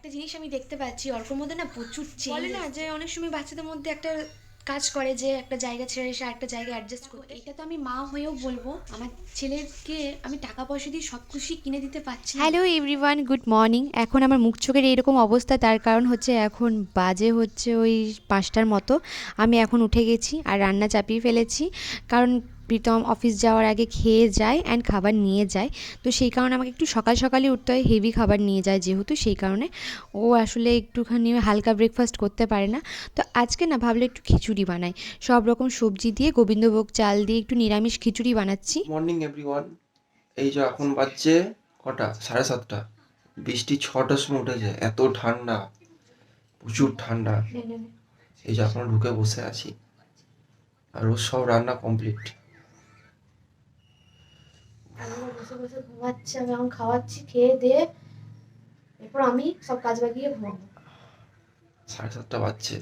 একটা জিনিস আমি দেখতে পাচ্ছি অর্কর মধ্যে না প্রচুর বলে না যে অনেক সময় বাচ্চাদের মধ্যে একটা কাজ করে যে একটা জায়গা ছেড়ে এসে একটা জায়গায় অ্যাডজাস্ট করতে। এটা তো আমি মা হয়েও বলব আমার ছেলেকে আমি টাকা পয়সা দিয়ে সব কিছুই কিনে দিতে পারছি। হ্যালো এভরিওয়ান গুড মর্নিং এখন আমার মুখ চোখের এইরকম অবস্থা তার কারণ হচ্ছে এখন বাজে হচ্ছে ওই পাঁচটার মতো। আমি এখন উঠে গেছি আর রান্না চাপিয়ে ফেলেছি। কারণ প্রীতম অফিস যাওয়ার আগে খেয়ে যায় অ্যান্ড খাবার নিয়ে যায়। তো সেই কারণে আমাকে একটু সকাল সকালই উঠতে হয় হেভি খাবার নিয়ে যায় যেহেতু সেই কারণে। ও আসলে একটুখানি হালকা ব্রেকফাস্ট করতে পারে না। তো আজকে না ভাবলে একটু খিচুড়ি বানাই। সব রকম সবজি দিয়ে গোবিন্দভোগ চাল দিয়ে একটু নিরামিষ খিচুড়ি বানাচ্ছি। মর্নিং এভরিওয়ান এই যে এখন বাজছে কটা? সাড়ে সাতটা। বৃষ্টি ছটার সময় উঠেছে এত ঠান্ডা। প্রচুর ঠান্ডা। এই যে এখন ঢুকে বসে আছি। আর ওর সব রান্না কমপ্লিট আমি বসে বসে ঘুমাচ্ছি আমি এখন খাওয়াচ্ছি খেয়ে দিয়ে এরপর আমি সব কাজ বাগিয়ে ঘুমাবো। সাড়ে সাতটা বাজছে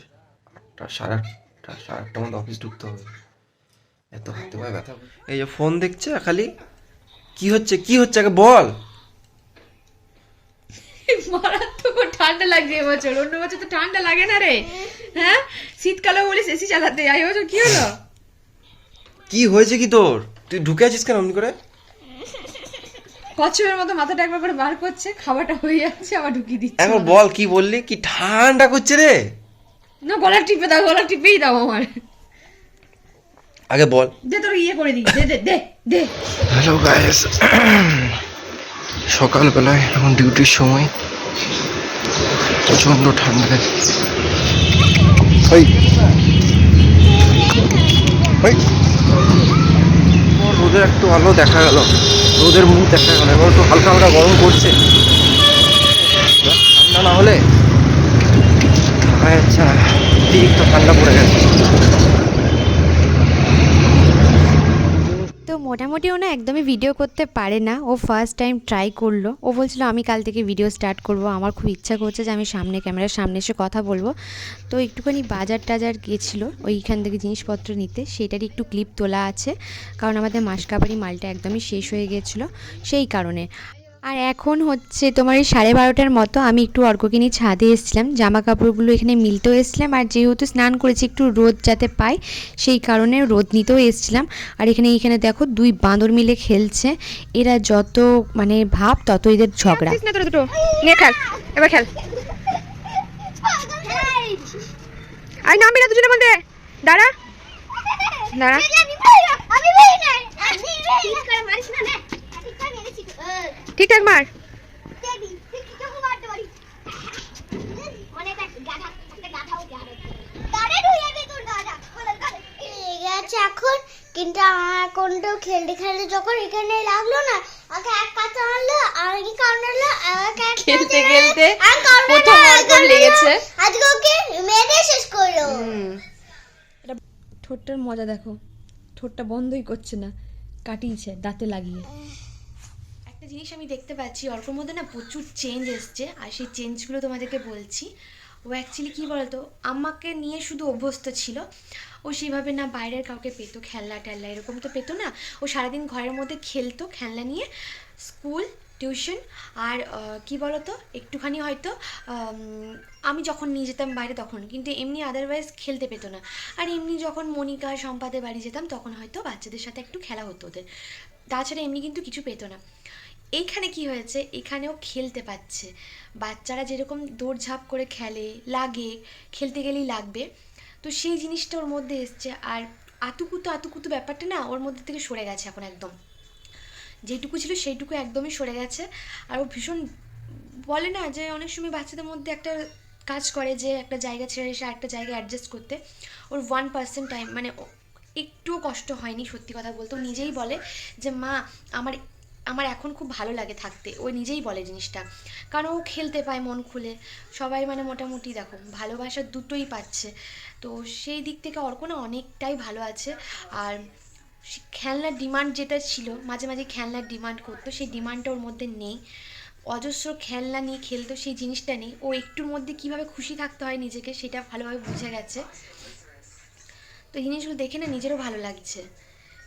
আটটা সাড়ে আটটা সাড়ে আটটার মধ্যে অফিস ঢুকতে হবে। এত হাতে পায়ে ব্যথা। এই যে ফোন দেখছে খালি কি হচ্ছে কি হচ্ছে আগে বল। মারাত্মক ঠান্ডা লাগছে এবছর অন্য বছর তো ঠান্ডা লাগে না রে। হ্যাঁ? শীতকালে বলিস এসি চালাতে যাই এবছর কি হলো? কি হয়েছে কি তোর? তুই ঢুকে আছিস কেন অমনি করে? কচ্ছপের মতো মাথাটা একবার করে বার করছে খাবারটা হয়ে যাচ্ছে আবার ঢুকিয়ে দিচ্ছে এখন বল কি বললি? কি ঠান্ডা করছে রে? না গলা টিপে দাও গলা টিপেই দাও আমার। আগে বল। দে তোর ইয়ে করে দিই দে দে দে দে। হ্যালো গাইস সকালবেলায় এখন ডিউটির সময়। প্রচণ্ড ঠান্ডা ওই ওই রোদের একটু আলো দেখা গেল। রোদের মুখ দেখা গেল, এবার একটু হালকা হালকা গরম করছে ঠান্ডা না হলে থাকা যাচ্ছে অতিরিক্ত ঠান্ডা পড়ে গেছে। তো মোটামুটি ও না একদমই ভিডিও করতে পারে না। ও ফার্স্ট টাইম ট্রাই করল। ও বলছিল, আমি কাল থেকে ভিডিও স্টার্ট করব। আমার খুব ইচ্ছা করছে যে আমি সামনে ক্যামেরার সামনে এসে কথা বলব। তো একটুখানি বাজার টাজার গিয়েছিল ওইখান থেকে জিনিসপত্র নিতে। সেটারই একটু ক্লিপ তোলা আছে। কারণ আমাদের মাসকাবারি মালটা একদমই শেষ হয়ে গিয়েছিল সেই কারণে। আর এখন হচ্ছে তোমার এই সাড়ে বারোটার মতো আমি একটু অর্ককে নিয়ে ছাদে এসেছিলাম জামা কাপড়গুলো এখানে মিলতেও এসেছিলাম আর যেহেতু স্নান করেছি একটু রোদ যাতে পাই সেই কারণে রোদ নিতেও এসেছিলাম। আর এখানে এখানে দেখো দুই বাঁদর মিলে খেলছে এরা যত মানে ভাব তত এদের ঝগড়া। না তোর খেল এবার খেল। আই নামবি না দুজনের মধ্যে দাঁড়া। দাঁড়া। ঠিকঠাক মার। গেছে এখন কিন্তু আমার একাউন্টও খেলতে খেলতে যখন এখানে লাগল না আমাকে এক কাঁচা মারলো আর কি আমাকে এক খেলতে খেলতে প্রথম আর লেগেছে। আজকে ওকে মেরে শেষ করল। ঠোঁটটার মজা দেখো। ঠোঁটটা বন্ধই করছে না কাটিয়েছে দাঁতে লাগিয়ে। একটা জিনিস আমি দেখতে পাচ্ছি অর্কর মধ্যে না প্রচুর চেঞ্জ এসছে। আর সেই চেঞ্জগুলো তোমাদেরকে বলছি। ও অ্যাকচুয়ালি কী বলতো, আমাকে নিয়ে শুধু অভ্যস্ত ছিল। ও সেইভাবে না বাইরের কাউকে পেতো, খেলনা টেলনা এরকম তো পেতো না। ও সারাদিন ঘরের মধ্যে খেলতো, খেলনা নিয়ে স্কুল টিউশন আর কি বলতো, একটুখানি হয়তো, আমি যখন নিয়ে যেতাম বাইরে তখন, কিন্তু এমনি আদারওয়াইজ খেলতে পেতো না। আর এমনি যখন মনিকা, সম্পাদের বাড়ি যেতাম, তখন হয়তো বাচ্চাদের সাথে একটু খেলা হতো ওদের। তাছাড়া এমনি কিন্তু কিছু পেতো না। এইখানে কি হয়েছে? এখানেও খেলতে পাচ্ছে বাচ্চারা যেরকম দৌড়ঝাঁপ করে খেলে, লাগে, খেলতে গেলেই লাগবে। তো সেই জিনিসটা ওর মধ্যে এসছে। আর আতুকুতু আতুকুতু ব্যাপারটা না ওর মধ্যে থেকে সরে গেছে এখন একদম। যেটুকু ছিল সেইটুকু একদমই সরে গেছে। আর ও ভীষণ বলে না যে অনেক সময় বাচ্চাদের মধ্যে একটা কাজ করে যে একটা জায়গা ছেড়ে এসে একটা জায়গায় অ্যাডজাস্ট করতে। ওর ওয়ান পার্সেন্ট টাইম মানে একটুও কষ্ট হয়নি সত্যি কথা বলতে। নিজেই বলে যে, মা, আমার আমার এখন খুব ভালো লাগে থাকতে। ও নিজেই বলে জিনিসটা। কারণ ও খেলতে পায় মন খুলে। সবাই মানে মোটামুটি দেখো, ভালোবাসা দুটোই পাচ্ছে। তো সেই দিক থেকে অর্ক না অনেকটাই ভালো আছে। আর খেলনার ডিমান্ড যেটা ছিল, মাঝে মাঝে খেলনার ডিমান্ড করতো, সেই ডিমান্ডটা ওর মধ্যে নেই। অজস্র খেলনা নিয়ে খেলতো, সেই জিনিসটা নেই। ও একটুর মধ্যে কীভাবে খুশি থাকতে হয় নিজেকে, সেটা ভালোভাবে বুঝে গেছে। তো জিনিসগুলো দেখে না নিজেরও ভালো লাগছে।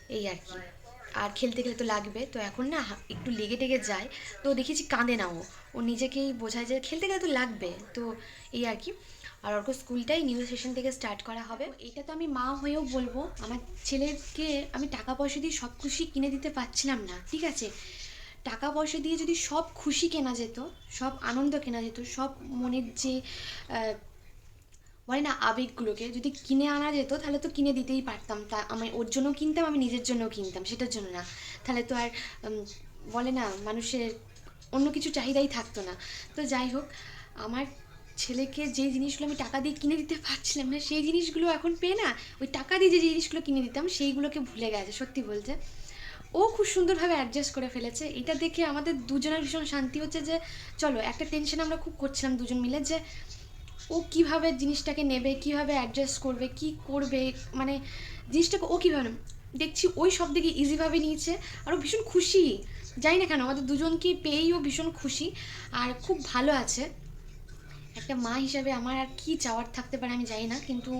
এই আর কি। আর খেলতে গেলে তো লাগবে। তো এখন না একটু লেগে টেগে যায়। তো দেখেছি কাঁদে না ও। ও নিজেকেই বোঝায় যে খেলতে গেলে তো লাগবে। তো এই আর কি। আর ওর স্কুলটাই নিউ সেশন থেকে স্টার্ট করা হবে। এটা তো আমি মা হয়েও বলব, আমার ছেলেকে আমি টাকা পয়সা দিয়ে সব খুশি কিনে দিতে পারছিলাম না, ঠিক আছে? টাকা পয়সা দিয়ে যদি সব খুশি কেনা যেত, সব আনন্দ কেনা যেত, সব মনের যে বলে না আবেগগুলোকে যদি কিনে আনা যেত, তাহলে তো কিনে দিতেই পারতাম। তা আমি ওর জন্য কিনতাম, আমি নিজের জন্যও কিনতাম, সেটার জন্য না। তাহলে তো আর বলে না, মানুষের অন্য কিছু চাহিদাই থাকতো না। তো যাই হোক, আমার ছেলেকে যে জিনিসগুলো আমি টাকা দিয়ে কিনে দিতে পারছিলাম না, সেই জিনিসগুলো এখন পেয়ে না, ওই টাকা দিয়ে যে জিনিসগুলো কিনে দিতাম, সেইগুলোকে ভুলে গেছে, সত্যি বলছে ও খুব সুন্দরভাবে অ্যাডজাস্ট করে ফেলেছে। এটা দেখে আমাদের দুজনের ভীষণ শান্তি হচ্ছে যে, চলো একটা টেনশন আমরা খুব করছিলাম দুজন মিলে যে ও কীভাবে জিনিসটাকে নেবে, কীভাবে অ্যাডজাস্ট করবে, কি করবে মানে জিনিসটাকে ও কীভাবে দেখছি ওই সব দিকে ইজিভাবে নিয়েছে আর ও ভীষণ খুশি। জানি না কেন, আমাদের দুজনকে ও ভীষণ খুশি আর খুব ভালো আছে। একটা মা হিসাবে আমার আর কী চাওয়ার থাকতে পারে আমি জানি না, কিন্তু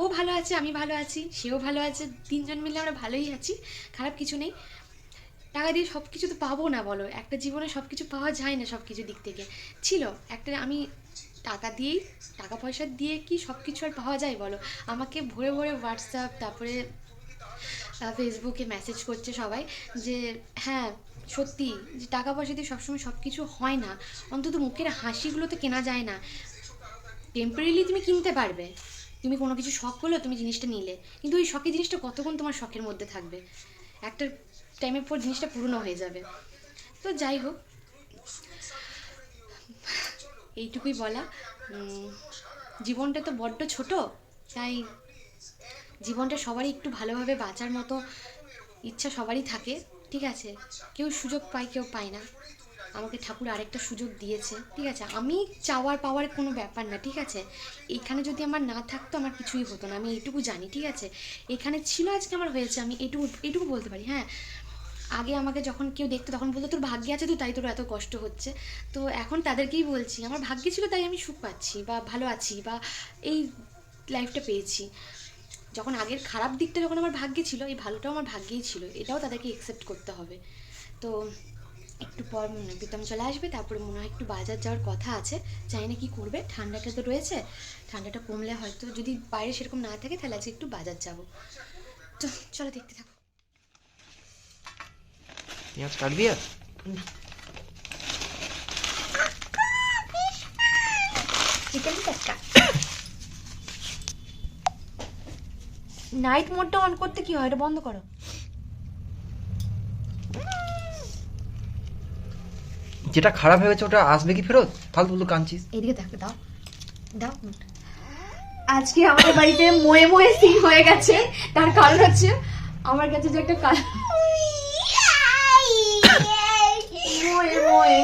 ও ভালো আছে, আমি ভালো আছি, সেও ভালো আছে, তিনজন মিলে আমরা ভালোই আছি, খারাপ কিছু নেই। টাকা দিয়ে সব কিছু তো পাবো না বলো, একটা জীবনে সব কিছু পাওয়া যায় না সব কিছু দিক থেকে। ছিল, একটা আমি টাকা দিয়েই, টাকা পয়সা দিয়ে কি সব কিছু আর পাওয়া যায় বলো? আমাকে ভরে ভরে হোয়াটসঅ্যাপ তারপরে ফেসবুকে মেসেজ করছে সবাই যে হ্যাঁ সত্যি, যে টাকা পয়সা দিয়ে সবসময় সব কিছু হয় না। অন্তত মুখের হাসিগুলো তো কেনা যায় না। টেম্পোরারিলি তুমি কিনতে পারবে। তুমি কোনো কিছু শখ করল তুমি জিনিসটা নিলে। কিন্তু ওই শখের জিনিসটা কতক্ষণ তোমার শখের মধ্যে থাকবে? একটা টাইমের পর জিনিসটা পুরনো হয়ে যাবে। তো যাই হোক এইটুকুই বলা। জীবনটা তো বড্ড ছোট, তাই জীবনটা সবারই একটু ভালোভাবে বাঁচার মতো ইচ্ছা সবারই থাকে, ঠিক আছে? কেউ সুযোগ পায়, কেউ পায় না। আমাকে ঠাকুর আরেকটা সুযোগ দিয়েছে, ঠিক আছে? আমি চাওয়ার পাওয়ার কোনো ব্যাপার না, ঠিক আছে? এখানে যদি আমার না থাকতো আমার কিছুই হতো না, আমি এইটুকু জানি, ঠিক আছে? এখানে ছিল, আজকে আমার হয়েছে, আমি এইটুকু এইটুকু বলতে পারি হ্যাঁ? আগে আমাকে যখন কেউ দেখতো, তখন বলতো, তোর ভাগ্যে আছে তো, তাই তোর এত কষ্ট হচ্ছে। তো এখন তাদেরকেই বলছি, আমার ভাগ্যে ছিল, তাই আমি সুখ পাচ্ছি, বা ভালো আছি, বা এই লাইফটা পেয়েছি। যখন আগের খারাপ দিকটা যখন আমার ভাগ্যে ছিল, এই ভালোটাও আমার ভাগ্যেই ছিল, এটাও তাদেরকে একসেপ্ট করতে হবে। তো একটু পর প্রীতম চলে আসবে, তারপরে মনে হয় একটু বাজার যাওয়ার কথা আছে, জানি না কি করবে, ঠান্ডাটা তো রয়েছে, ঠান্ডাটা কমলে হয়তো যদি বাইরে সেরকম না থাকে, তাহলে আজকে একটু বাজার যাব। তো চলো দেখতে থাকো। আর চিকেন টিক্কা নাইট মোডটা অন করতে কি হয়? এটা বন্ধ করো। যেটা খারাপ হয়ে গেছে ওটা আসবে কি ফেরত? ফালতু ফালতু কাঁদছিস। এদিকে দেখো দাও। দাও। আজকে আমাদের বাড়িতে মোয়ে মোয়ে সিং হয়ে গেছে। তার কারণ হচ্ছে আমার কাছে যে একটা কাল মোয়ে মোয়ে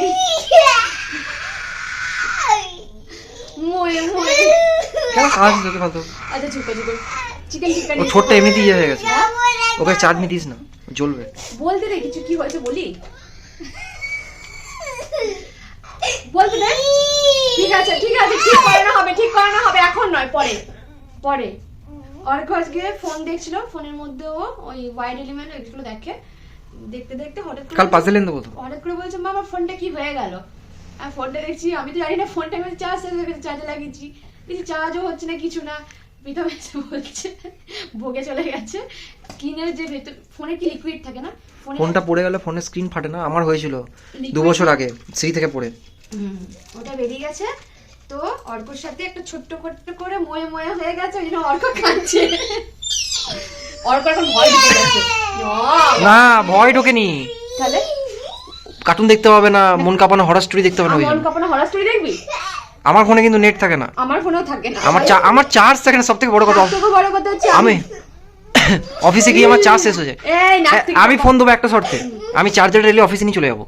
মোয়ে মোয়ে ফালতু আচ্ছা চুপে চুপে চিকেন টিক্কা ও ছোট্ট এমনিতেই ইয়ে হয়ে গেছে। ওকে চাটনি দিস না জ্বলবে। বলতে দে কিছু কি হয়েছে বলি। বলতে দে। ঠিক আছে ঠিক আছে ঠিক করানো হবে ঠিক করানো হবে এখন নয় পরে পরে। আজকে ফোন দেখছিল ফোনের মধ্যে ও ওই ওয়াইড এলিমেন্ট এগুলো দেখে। দেখতে দেখতে হঠাৎ কাল পাজেল এনে দেবো তো। হঠাৎ করে বলছে মা আমার ফোনটা কি হয়ে গেল? আর ফোনটা দেখছি আমি তো জানি না ফোনটা আমি চার্জ হয়ে চার্জে লাগিয়েছি। দেখছি চার্জও হচ্ছে না কিছু না। প্রীতম এসে বলছে ভোগে চলে গেছে। স্ক্রিনের যে ভেতর ফোনে কি লিকুইড থাকে না? ফোনটা পড়ে গেলে ফোনের স্ক্রিন ফাটে না? আমার হয়েছিল দু বছর আগে সেই থেকে পড়ে। ওটা বেরিয়ে গেছে। তো অর্কর সাথে একটা ছোট্ট ছোট্ট করে ময়ে ময়ে হয়ে গেছে ওই জন্য অর্ক কাঁদছে। অর্ক এখন ভয় ঢুকে গেছে। না, ভয় ঢোকেনি। তাহলে? কার্টুন দেখতে পাবে না মন কাঁপানো হরার স্টোরি দেখতে পাবে না মন। কাপড় হরার স্টোরি দেখবি? আমার ফোনে কিন্তু নেট থাকে না। আমার ফোনেও থাকে না। আমার আমার চার্জ থাকে না সব থেকে বড় কথা। বড় কথা হচ্ছে আমি অফিসে গিয়ে আমার চার্জ শেষ হয়ে যায়। হ্যাঁ, আমি ফোন দেবো একটা শর্তে। আমি চার্জার রেলে অফিসে নিয়ে চলে যাব।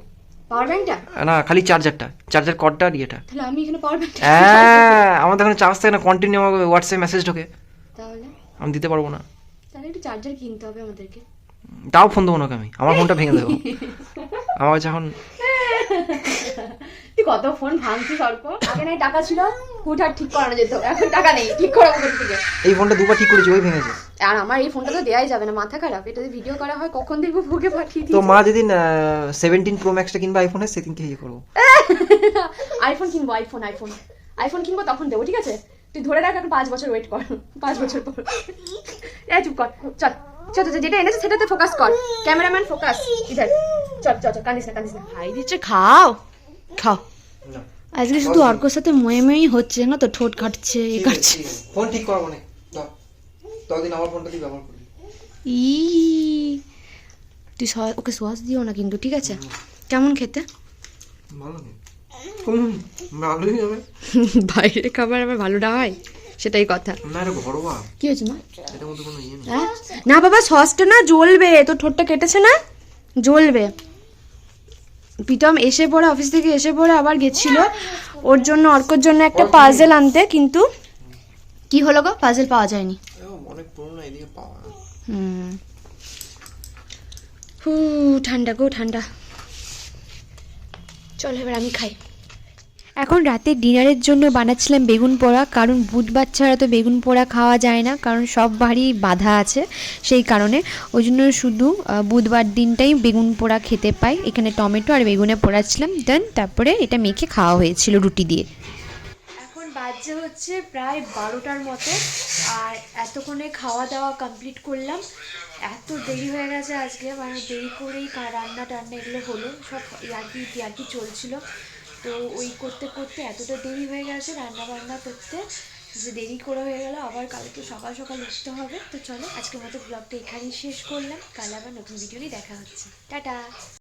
না খালি চার্জারটা। চার্জার কর্ডটা আর ইয়েটা। তাহলে আমি এখানে হ্যাঁ আমাদের এখানে চার্জ থাকে না কন্টিনিউ আমাকে হোয়াটসঅ্যাপ মেসেজ ঢোকে। তাহলে? আমি দিতে পারব না। তাহলে একটু চার্জার কিনতে হবে আমাদেরকে। তাও ফোন দেবো না আমি। আমার ফোনটা ভেঙে দেবো। আমার কাছে এখন তুই কত ফোন ভাঙছিস অল্প আগে নাই টাকা ছিল হুটহাট ঠিক করানো যেত। এখন টাকা নেই ঠিক করাবো কোথা থেকে এই ফোনটা দুবার ঠিক করেছি ওই ভেঙেছে। আর আমার এই ফোনটা তো দেওয়াই যাবে না মাথা খারাপ। এটা ভিডিও করা হয় কখন দেখব ভোগে পাঠিয়ে তো মা যেদিন সেভেন্টিন প্রো ম্যাক্সটা কিনবে আইফোনের সেদিনকে ইয়ে করব। আইফোন কিনবো আইফোন আইফোন আইফোন কিনবো তখন দেবো ঠিক আছে? তুই ধরে রাখ এখন পাঁচ বছর ওয়েট কর। পাঁচ বছর পর। এ চুপ কর। চল চল চল, যেটা এনেছে সেটাতে ফোকাস কর। ক্যামেরাম্যান ফোকাস ইধার চল চল চল কান্দিস না কান্দিস না। ভাই দিচ্ছে খাও। খাও। আজকে শুধু অর্কর সাথে ময়ে ময়েই হচ্ছে না তো? ঠোঁট কাটছে এ কাটছে ফোন ঠিক করব না। ততদিন আমার ফোনটা দিয়ে ব্যবহার করবি ই তুই ওকে সস দিও না কিন্তু ঠিক আছে? কেমন খেতে? ভালো ভালোই হবে। বাইরে খাবার আবার ভালো না হয়? সেটাই কথা। না এটা ঘরোয়া। কি হয়েছে মা? এটার মধ্যে কোনো ইয়ে হ্যাঁ? না বাবা সসটা না জ্বলবে। তোর ঠোঁটটা কেটেছে না? জ্বলবে। প্রীতম এসে পড়ে অফিস থেকে এসে পড়ে আবার গেছিল। ওর জন্য অর্কর জন্য একটা পাজেল আনতে কিন্তু কি হলো গো? পাজেল পাওয়া যায়নি। অনেক পুরোনো এদিকে পাওয়া হুম। হু ঠান্ডা গো ঠান্ডা। চল এবার আমি খাই। এখন রাতে ডিনারের জন্য বানাচ্ছিলাম বেগুন পোড়া। কারণ বুধবার ছাড়া তো বেগুন পোড়া খাওয়া যায় না, কারণ সব বাড়ি বাধা আছে সেই কারণে। ওই জন্য শুধু বুধবার দিনটাই বেগুন পোড়া খেতে পাই। এখানে টমেটো আর বেগুনে পোড়াচ্ছিলাম। দেন তারপরে এটা মেখে খাওয়া হয়েছিল রুটি দিয়ে। এখন বাজে হচ্ছে প্রায় বারোটার মতো। আর এতক্ষণে খাওয়া দাওয়া কমপ্লিট করলাম। এত দেরি হয়ে গেছে আজকে মানে দেরি করেই রান্না টান্না এগুলো হলো। সব ইয়ার্কি টিয়ার্কি চলছিল। তো ওই করতে করতে এতটা দেরি হয়ে গেছে রান্না বান্না করতে যে দেরি করে হয়ে গেল, আবার কালকে সকাল সকাল উঠতে হবে। তো চলো, আজকের মতো ব্লগটা এখানেই শেষ করলাম। কাল আবার নতুন ভিডিও নিয়ে দেখা হচ্ছে। টাটা!